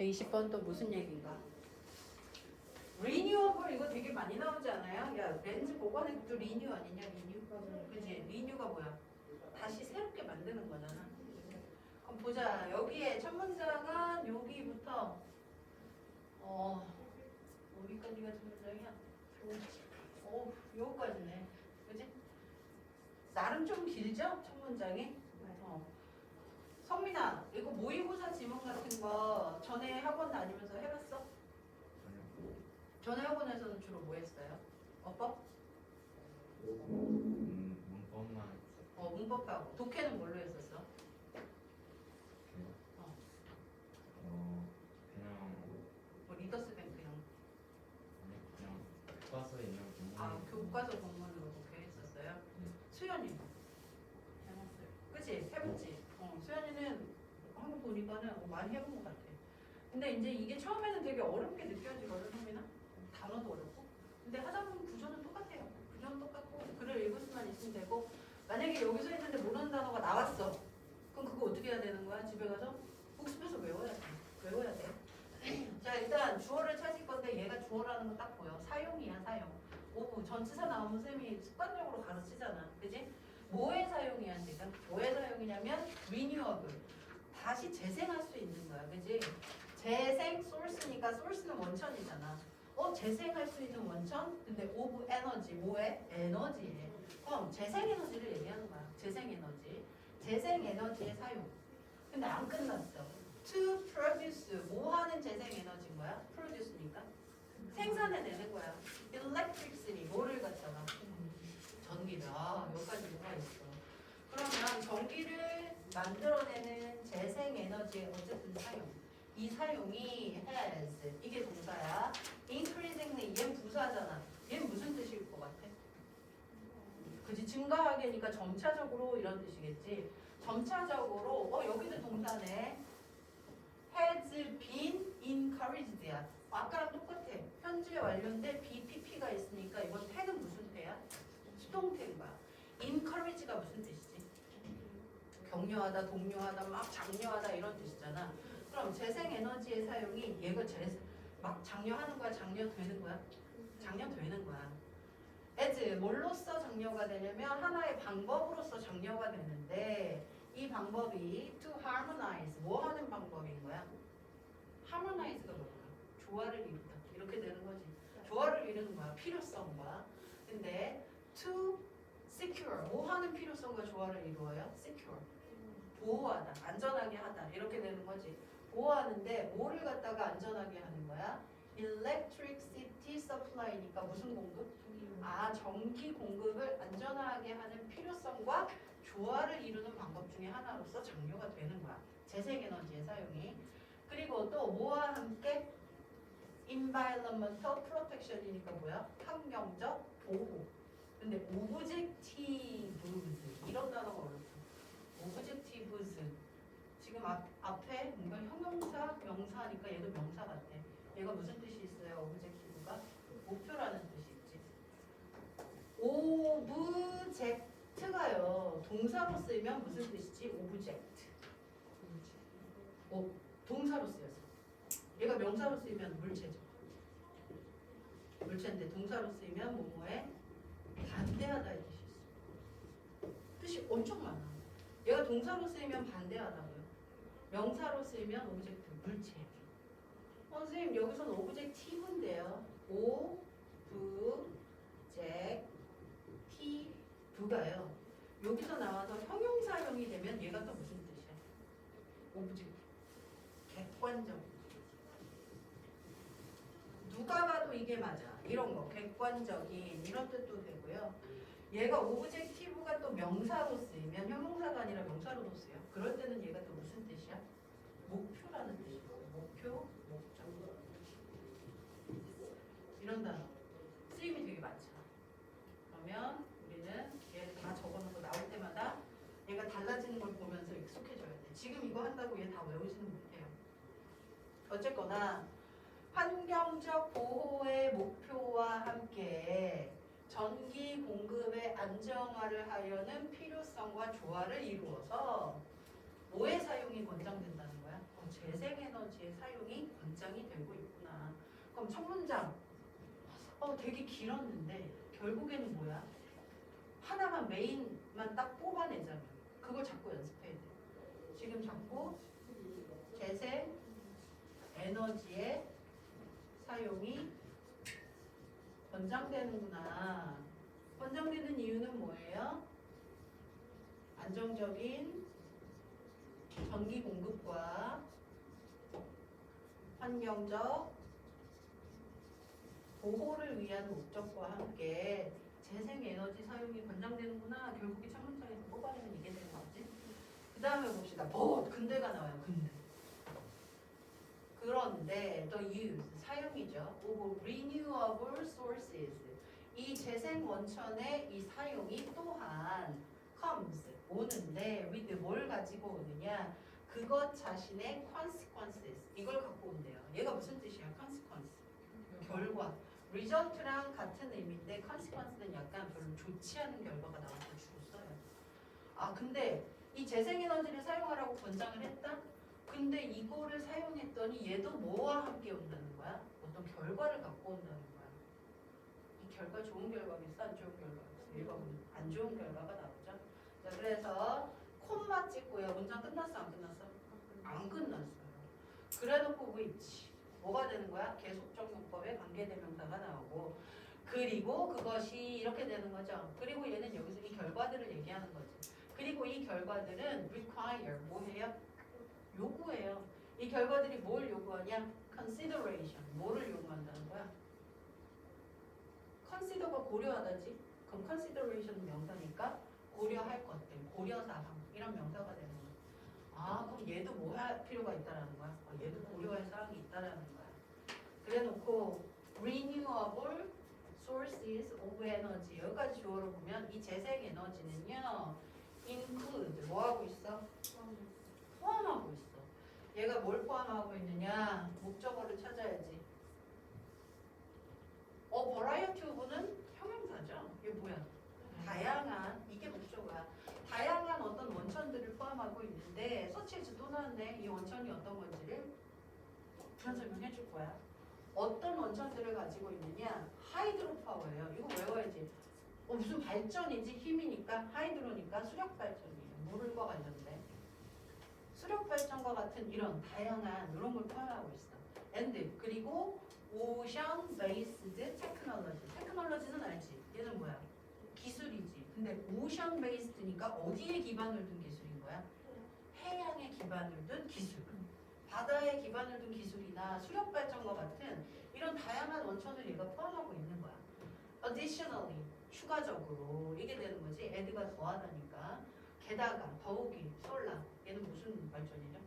120번 또 무슨 얘기인가? 리뉴어블 이거 되게 많이 나오지 않아요? 야 렌즈 보관해 것도 리뉴 아니냐 리뉴? 그지? 리뉴가 뭐야? 다시 새롭게 만드는 거잖아. 그럼 보자. 여기에 첫 문장은 여기부터 어 어디까지가 첫 문장이야? 어 요거까지네. 그지? 나름 좀 길죠? 첫 문장이? 어. 성민아, 이거 모의고사 지문 같은 거 전에 학원 다니면서 해봤어? 전에 학원에서는 주로 뭐 했어요? 어법? 음, 문법만 어, 문법하고. 독해는 뭘로 했었어? 있었고요. 어. 어, 그냥 뭐 리더스 뱅크 이런 거. 아니 그냥 교과서에 있는 부분. 아, 교과서 본문으로 독해했었어요? 네. 수연이. 해봤어요. 그치? 해봤지? 어, 수연이는 한번 보니까는 어, 많이 해본 것 같아. 근데 이제 이게 처음에는 되게 어렵게 느껴지거든, 성민아? 단어도 어렵고. 근데 보면 구조는 똑같아요. 구조는 똑같고, 글을 읽을 수만 있으면 되고, 만약에 여기서 있는데 모르는 단어가 나왔어. 그럼 그거 어떻게 해야 되는 거야? 집에 가서 복습해서 외워야 돼. 외워야 돼. 자, 일단 주어를 찾을 건데 얘가 주어라는 거 딱 보여. 사용이야, 사용. 오부 전치사 나오면 쌤이 습관적으로 가르치잖아. 그지? 뭐의 사용이야, 지금? 뭐의 사용이냐면 renewable. 다시 재생할 수 있는 거야. 그지? 재생 소스니까 소스는 원천이잖아. 어, 재생할 수 있는 원천? 근데 오브 에너지, 뭐에? 에너지에. 그럼 재생 에너지를 얘기하는 거야. 재생 에너지. 재생 에너지의 사용. 근데 안 끝났어. To produce. 뭐 하는 재생 에너지인 거야? produce니까. 생산해내는 거야. electricity. 뭐를 갖다가? 전기를. 아, 여기까지 뭐가 있어. 그러면 전기를 만들어내는 재생 에너지의 어쨌든 사용. 이 사용이 has 이게 동사야. increasingly 얘는 부사잖아. 얘는 무슨 뜻일 것 같아? 그지 증가하게니까 점차적으로 이런 뜻이겠지. 점차적으로 어 여기도 동사네. has been encouraged야. 아까랑 똑같아. 현재 완료인데 BPP가 있으니까 이건 태는 무슨 태야? 수동태인 거야. encourage가 무슨 뜻이지? 격려하다, 독려하다, 막 장려하다 이런 뜻이잖아. 그럼 재생 에너지의 사용이 얘가 재, 막 장려하는 거야, 장려되는 거야? 장려되는 거야. as 뭘로써 장려가 되냐면 하나의 방법으로서 장려가 되는데 이 방법이 to harmonize 뭐 하는 방법인 거야? harmonize가 뭘까? 조화를 이루다 이렇게 되는 거지. 조화를 이루는 거야. 필요성과. 근데 to secure 뭐 하는 필요성과 조화를 이루어요? secure 보호하다, 안전하게 하다 이렇게 되는 거지. 보호하는데 뭐를 갖다가 안전하게 하는 거야? electricity supply니까 무슨 공급? 아 전기 공급을 안전하게 하는 필요성과 조화를 이루는 방법 중에 하나로서 장려가 되는 거야. 재생에너지의 사용이. 그리고 또 뭐와 함께 environmental protection이니까 뭐야? 환경적 보호. 근데 objectives 이런 단어가 어렵다. objectives 지금 앞, 앞에 뭔가 형용사, 명사니까 얘도 명사 같아. 얘가 무슨 뜻이 있어요? objective가 목표라는 뜻이 있지. object가요. 동사로 쓰이면 무슨 뜻이지? object. 어, 동사로 쓰여서. 얘가 명사로 쓰이면 물체죠. 물체인데 동사로 쓰이면 뭐뭐에 반대하다의 뜻이 있어. 뜻이 엄청 많아. 얘가 동사로 쓰이면 반대하다고요. 명사로 쓰이면 오브젝트, 물체. 어, 선생님 여기서는 오브젝티브인데요. 오, 부, 젝, 티, 부가요. 여기서 나와서 형용사형이 되면 얘가 또 무슨 뜻이야? 오브젝트. 객관적. 누가 봐도 이게 맞아. 이런 거. 객관적인 이런 뜻도 되고요. 얘가 오브젝티브가 또 명사로 쓰이면 형용사가 아니라 명사로도 쓰여. 그럴 때는 얘가 또? 목표라는 뜻이고 목표, 목적. 이런 단어. 쓰임이 되게 많죠. 그러면 우리는 얘 다 적어놓은 거 나올 때마다 얘가 달라지는 걸 보면서 익숙해져야 돼. 지금 이거 한다고 얘 다 외우지는 못해요. 어쨌거나 환경적 보호의 목표와 함께 전기 공급의 안정화를 하려는 필요성과 조화를 이루어서 뭐의 사용이 권장된다는? 재생에너지의 사용이 권장이 되고 있구나. 그럼 첫 문장 어 되게 길었는데 결국에는 뭐야? 하나만 메인만 딱 뽑아내자면 그걸 자꾸 연습해야 돼. 지금 자꾸 재생 에너지의 사용이 권장되는구나. 권장되는 이유는 뭐예요? 안정적인 전기 공급과 환경적 보호를 위한 목적과 함께 재생 에너지 사용이 권장되는구나. 결국에 첫 문장에서 뽑아내면 이게 되는 거지. 그 다음에 봅시다. 뭐 근대가 나와요. 근대. 그런데 the use 사용이죠. of renewable sources 이 재생 원천의 이 사용이 또한 comes 오는데 with 뭘 가지고 오느냐 그것 자신의 consequences 이걸 갖고 온대요. 얘가 무슨 뜻이야? consequence 결과 result랑 같은 의미인데 consequence는 약간 별로 좋지 않은 결과가 나와서 주로 써요. 아 근데 이 재생에너지를 사용하라고 권장을 했다? 근데 이거를 사용했더니 얘도 뭐와 함께 온다는 거야? 어떤 결과를 갖고 온다는 거야. 이 결과 좋은 결과겠어? 안 좋은 결과겠어? 읽어보면 안 좋은 결과가 나오죠. 자 그래서 콤마 찍고요. 문장 끝났어? 안 끝났어? 안 끝났어요. 그래놓고 which 뭐가 되는 거야? 계속적 용법의 관계대명사가 나오고 그리고 그것이 이렇게 되는 거죠. 그리고 얘는 여기서 이 결과들을 얘기하는 거지. 그리고 이 결과들은 require 뭐해요? 요구해요. 이 결과들이 뭘 요구하냐? consideration 뭐를 요구한다는 거야? consider가 고려하다지. 그럼 consideration 명사니까 고려할 것들, 고려 사항 이런 명사가 되는. 아 그럼 얘도 뭐 할 필요가 있다라는 거야? 어, 얘도 고려할 사항이 있다라는 거야. 그래놓고 renewable sources of energy 여기까지 주어로 보면 이 재생 에너지는요 include 뭐 하고 있어? 포함하고 있어. 얘가 뭘 포함하고 있느냐? 목적어를 찾아야지. 어, variety of는 형용사죠. 이게 뭐야? 다양한 이게 목적어야. 다양한 어떤 원천들을 포함하고 있는데 서치에서 또 나왔네. 이 원천이 어떤 건지를 그런 설명해 줄 거야. 어떤 원천들을 가지고 있느냐? 하이드로 파워예요. 이거 외워야지. 어, 무슨 발전이지? 힘이니까 하이드로니까 수력 발전이에요. 물과 관련된. 수력 발전과 같은 이런 다양한 이런 걸 포함하고 있어. and 그리고 오션 베이스드 테크놀로지. 테크놀로지는 알지? 얘는 뭐야? 기술이지. 근데 오션 베이스드니까 어디에 기반을 둔 거야? 해양에 기반을 둔 기술. 바다에 기반을 둔 기술이나 수력 발전과 같은 이런 다양한 원천을 얘가 포함하고 있는 거야. Additionally, 추가적으로 이게 되는 거지. add가 더하다니까. 게다가 더욱이 솔라 얘는 무슨 발전이죠?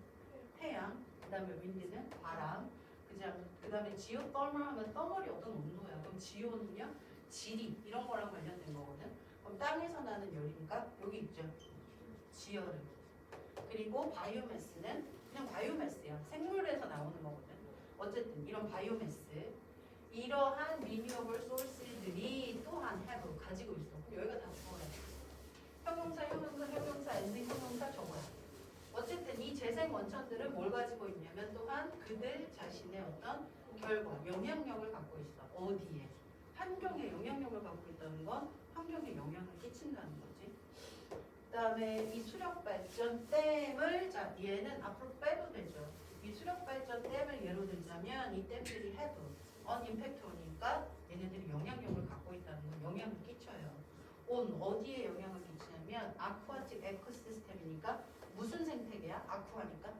태양. 그 다음에 윈드는 바람. 그냥 그다음에 지오 떨멀 하면 떠멀이 어떤 온도야. 그럼 지오는요? 지리 이런 거랑 관련된 거거든. 그럼 땅에서 나는 열이니까 여기 있죠. 지열을. 그리고 바이오매스는 그냥 바이오매스야. 생물에서 나오는 거거든. 어쨌든 이런 바이오매스 이러한 리뉴어블 소스들이 또한 have 가지고 있어. 그럼 여기가 다 주어야 돼. 형용사, 형용사, 형용사, 엔딩 형용사 저거야. 어쨌든 이 재생 원천들은 뭘 가지고 있냐면 또한 그들 자신의 어떤 결과, 영향력을 갖고 있어. 어디에? 환경에 영향력을 갖고 있다는 건 환경에 영향을 끼친다는 거지. 그다음에 이 수력 발전 댐을 자 얘는 앞으로 빼도 되죠. 이 수력 발전 댐을 예로 들자면 이 댐들이 impact on이니까 얘네들이 영향력을 갖고 있다는 건 영향을 끼쳐요. on 어디에 영향을 끼치냐면 아쿠아틱 에코시스템이니까 무슨 생태계야? 아쿠아니까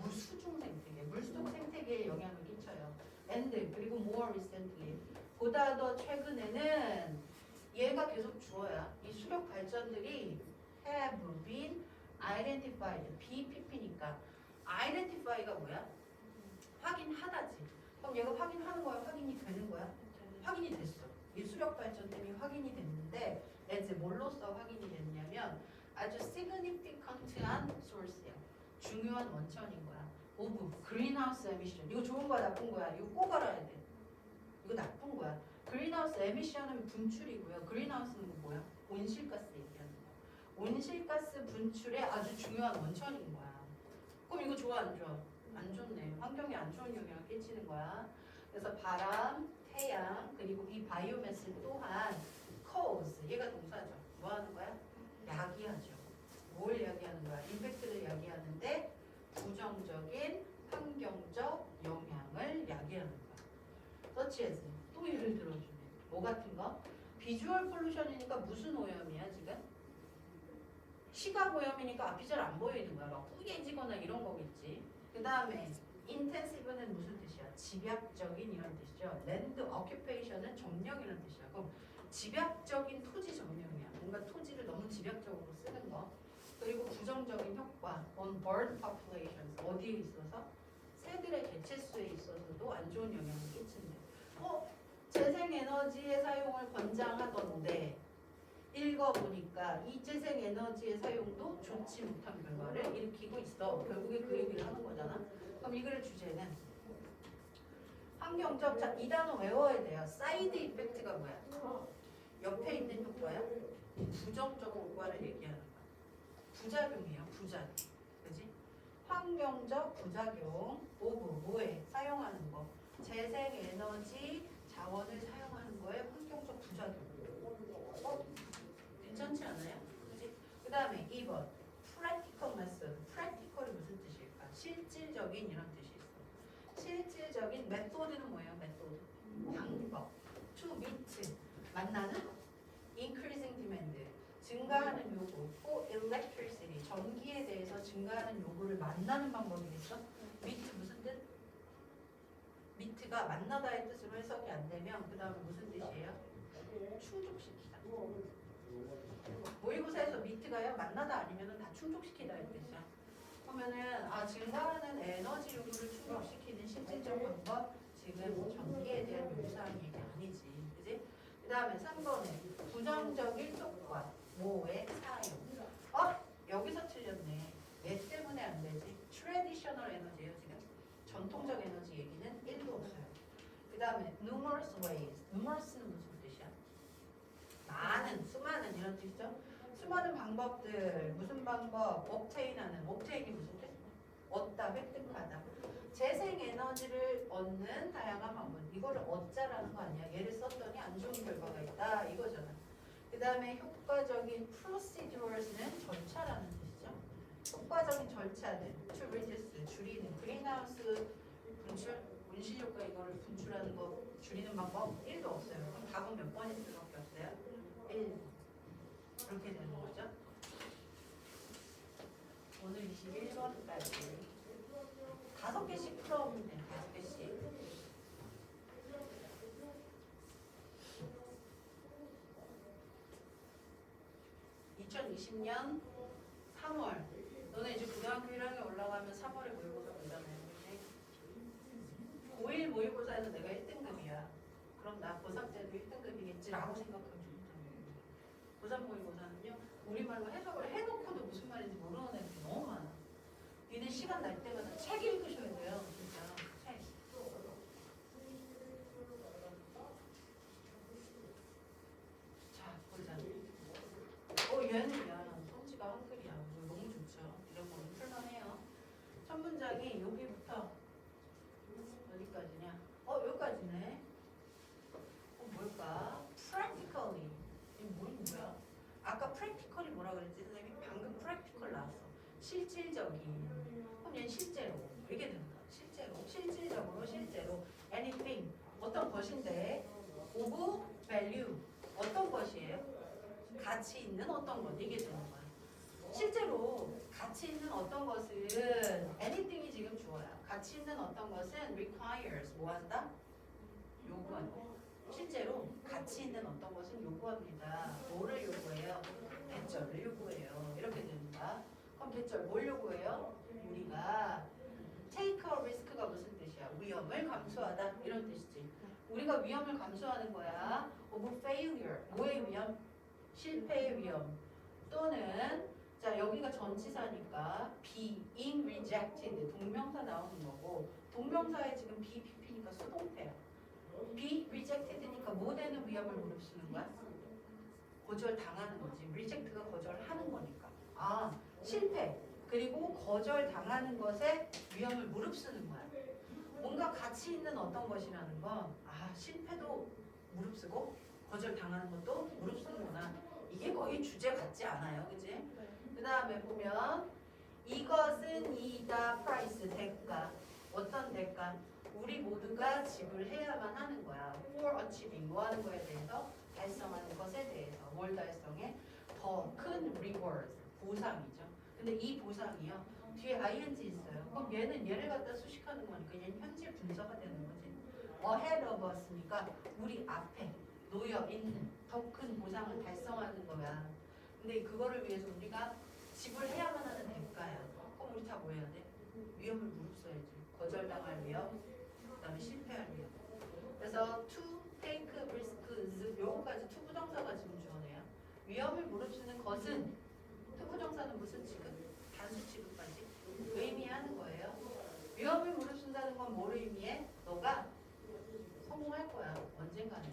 물수중 생태계, 물속 생태계에 영향을 끼쳐요. and 그리고 more recently 보다 더 최근에는 얘가 계속 주어야 이 수력 발전들이 have been identified BPP니까 identify가 뭐야? 확인하다지. 그럼 얘가 확인하는 거야? 확인이 되는 거야? 확인이 됐어. 이 수력 발전 때문에 확인이 됐는데 이제 뭘로써 확인이 됐냐면 아주 significant한 source야. 중요한 원천인 거야. of greenhouse emission. 이거 좋은 거야, 나쁜 거야? 이거 꼭 알아야 돼. 이거 나쁜 거야. Greenhouse emission은 분출이고요. greenhouse는 뭐야? 온실가스 얘기하는 거야. 온실가스 분출의 아주 중요한 원천인 거야. 그럼 이거 좋아 안 좋아? 안 좋네. 환경에 안 좋은 영향을 끼치는 거야. 그래서 바람, 태양 그리고 이 바이오매스 또한 cause 얘가 동사죠. 뭐 하는 거야? 야기하죠. 뭘 야기하는 거야? 임팩트를 야기하는데 부정적인 환경적 영향을 야기하는 거야. Such as 또 예를 들어주네. 뭐 같은 거? 비주얼 폴루션이니까 무슨 오염이야 지금? 시각 오염이니까 앞이 잘 안 보이는 거야. 막 뿌얘지거나 이런 거겠지. 그 다음에 intensive는 무슨 뜻이야? 집약적인 이런 뜻이죠. land occupation은 점령이라는 뜻이야. 그럼 집약적인 토지 점령이야. 뭔가 토지를 너무 집약적으로 쓰는 거. 그리고 부정적인 효과 on bird populations 어디에 있어서 새들의 개체수에 있어서도 안 좋은 영향을 끼친대. 어? 재생에너지의 사용을 권장하던데 읽어보니까 이 재생에너지의 사용도 좋지 못한 결과를 일으키고 있어. 결국에 그 얘기를 하는 거잖아. 그럼 이 글의 주제는 환경적 자, 이 단어 외워야 돼요. 사이드 이펙트가 뭐야? 옆에 있는 효과야? 부정적 효과를 얘기하는 거야. 부작용이에요. 부작용. 그지? 환경적 부작용 오브 뭐에 사용하는 거 재생에너지 자원을 사용하는 거에 환경적 부작용 어? 괜찮지 않아요? 그지? 그 다음에 2번 practical method practical이 무슨 뜻일까? 실질적인 이런 뜻이 있어 실질적인 메소드는 뭐예요? 메소드 방법 to meet 만나는 increasing demand 증가하는 요구 for electricity 전기에 대해서 증가하는 요구를 만나는 방법이겠어? meet 무슨 뜻? Meet가 만나다의 뜻으로 해석이 안 되면 그 다음에 무슨 뜻이에요? 충족시키다 모의고사에서 meet가요 만나다 아니면 다 충족시키다의 뜻이야 그러면은 아 증가하는 에너지 요구를 충족시키는 실질적 방법 지금 전기에 대한 요구사항 얘기 아니지 그지? 그 다음에 3번에 부정적인 효과 뭐의 사용 어? 여기서 틀렸네 왜 때문에 안 되지? 트레디셔널 에너지예요 지금 전통적 에너지 얘기 는 1도 없어요. 그 다음에 numerous ways. numerous는 무슨 뜻이야? 많은, 수많은 이런 뜻이죠. 수많은 방법들 무슨 방법? obtain하는 obtain이 무슨 뜻? 얻다, 획득하다. 재생 에너지를 얻는 다양한 방법. 이거를 얻자라는 거 아니야. 얘를 썼더니 안 좋은 결과가 있다. 이거잖아. 그 다음에 효과적인 procedurals는 절차라는 뜻이죠. 효과적인 절차는 to reduce 줄이는 greenhouse 분출 온실 효과 이거를 분출하는 거 줄이는 방법 1도 없어요. 그럼 답은 몇 번일 수밖에 없어요? 1 이렇게 되는 거죠? 오늘 21번까지. 다섯 개씩 풀어보면 돼요. 다섯 개씩. 2020년 3월. 너네 이제 고등학교 1학년 올라가면 3월에 모의고사 보잖아요 그치? 5일 모의고사에서 내가 1등급이야. 그럼 나 고3 때도 1등급이겠지라고 생각하면 좋다 고3 모의고사는요 우리말로 해석을 해놓고도 무슨 말인지 모르는 애들이 너무 많아. 니네 시간 날 때마다 책 읽으셔야 돼요 진짜 책 자, 보자. 어, 얘는 야, 성지가 한글이야. 이거 너무 좋죠. 이런 거는 풀만해요. 첫 문장이 여기부터 어디까지냐? 어, 여기까지네. 어, 뭘까? practically. 이게 뭐, 뭐야? 아까 practically 뭐라 그랬지? 선생님이 방금 practical 나왔어. 실질적인. 그럼 얘는 실제로. 이게 되는. 실제로. 실질적으로, 실제로. anything. 어떤 것인데, of value. 어떤 것이에요? 가치 있는 어떤 것 이게 되는 거야. 실제로 가치 있는 어떤 것은 anything이 지금 주어야. 가치 있는 어떤 것은 requires 뭐 한다? 요구한다. 실제로 가치 있는 어떤 것은 요구합니다. 뭐를 요구해요? 이렇게 됩니다. 그럼 개쩔 뭘 요구해요? 우리가 take a risk가 무슨 뜻이야? 위험을 감수하다 이런 뜻이지. 우리가 위험을 감수하는 거야. of failure 뭐의 위험? 실패의 위험 또는 자 여기가 전치사니까 being rejected 동명사 나오는 거고 동명사에 지금 be pp니까 수동태야 be rejected니까 못 되는 위험을 무릅쓰는 거야 거절 당하는 거지 reject가 거절하는 거니까 아 실패 그 그리고 거절 당하는 것에 위험을 무릅쓰는 거야. 뭔가 가치 있는 어떤 것이라는 건 아, 실패도 무릅쓰고 거절 당하는 것도 무릅쓰는구나. 이게 거의 주제 같지 않아요. 그지? 그 다음에 보면 이것은 이다 프라이스 대가 어떤 대가 우리 모두가 지불해야만 하는 거야 for achieving 뭐 하는 거에 대해서 달성하는 것에 대해서 뭘 달성해 더 큰 reward 보상이죠 근데 이 보상이요 뒤에 ing 있어요 그럼 얘는 얘를 갖다 수식하는 거니까 얘는 현재 분사가 되는 거지 ahead of us니까 우리 앞에 놓여 있는 더 큰 보상을 달성하는 거야 근데 그거를 위해서 우리가 지불해야만 하는 대가야. 그럼 우리 다 뭐 해야 돼? 위험을 무릅써야지. 거절당할 위험, 그다음에 실패할 위험. 그래서 to take risks 요거까지 to 부정사가 지금 주어내요. 위험을 무릅쓰는 것은 to 부정사는 무슨 취급? 단수 취급까지 의미하는 거예요. 위험을 무릅쓴다는 건뭘 의미해? 너가 성공할 거야. 언젠가는.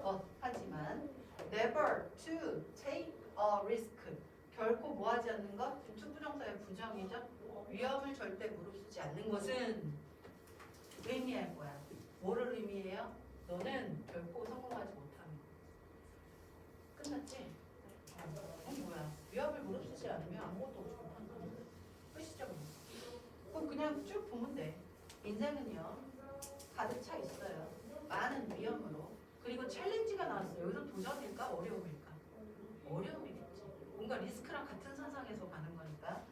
어, 하지만 never to take a risk 결코 뭐하지 않는 것? 투부정사의 부정이죠. 위험을 절대 무릅쓰지 않는 것은 의미할 거야. 뭐를 의미해요? 너는 결코 성공하지 거. 끝났지? 어, 어, 뭐야? 위험을 무릅쓰지 않으면 아무것도 없이 못한다. 끝이죠. 뭐. 그럼 돼. 인생은요 가득 차 있어요. 많은 위험으로 그리고 챌린지가 나왔어요. 여기서 도전일까 어려움일까? 어려움이겠지. 뭔가 리스크랑 같은 선상에서 가는 거니까.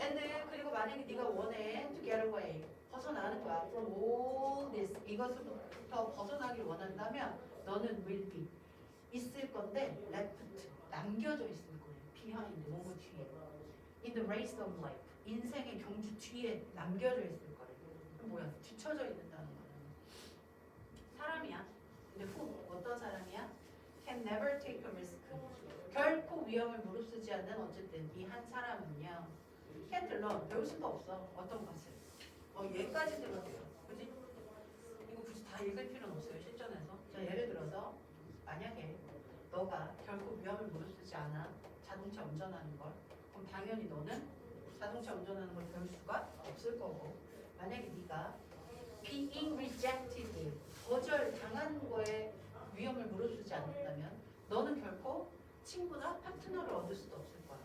And 그리고 만약에 네가 원해 to get away 벗어나는 거야. From all this 이것으로부터 벗어나길 원한다면 너는 will be 있을 건데 left 남겨져 있을 거예요. behind 뭔가 뒤에. In the race of life 인생의 경주 뒤에 남겨져 있을. 그럼 뭐야? 뒤쳐져 있는다는 거는 사람이야. 근데 who 어떤 사람이야? Can never take a risk. 결코 위험을 무릅쓰지 않는 어쨌든 이 한 사람은요. Can't learn 배울 수가 없어. 어떤 것을. 어 얘까지 들어줘요. 그지? 이거 굳이 다 읽을 필요는 없어요 실전에서. 자 예를 들어서 만약에 너가 결코 위험을 무릅쓰지 않아 자동차 운전하는 걸 그럼 당연히 너는 자동차 운전하는 걸 배울 수가 없을 거고 만약에 네가 being rejected 거절 당하는 거에 위험을 무릅쓰지 않는다면 너는 결코 친구나 파트너를 얻을 수도 없을 거야.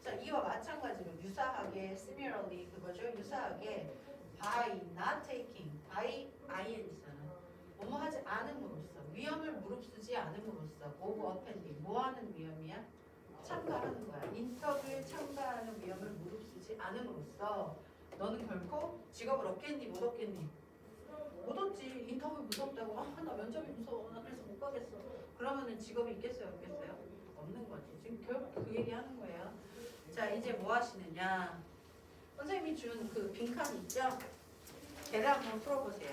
자 이와 마찬가지로 유사하게 similarly 그거죠. 유사하게 by not taking by ing잖아. 뭐뭐 하지 않음으로써 위험을 무릅쓰지 않음으로써 move offending 뭐 하는 위험이야? 참가하는 거야. 인터뷰에 참가하는 위험을 무릅쓰지 않음으로써 너는 결코 직업을 얻겠니 못 얻겠니? 못 얻지. 인터뷰 무섭다고. 아, 나 면접이 무서워. 나 그래서 못 가겠어. 그러면은 직업이 있겠어요, 없겠어요? 없는 거지. 지금 결국 그 얘기 하는 거예요. 자, 이제 뭐 하시느냐? 선생님이 준 그 빈칸 있죠? 걔를 한번 풀어보세요.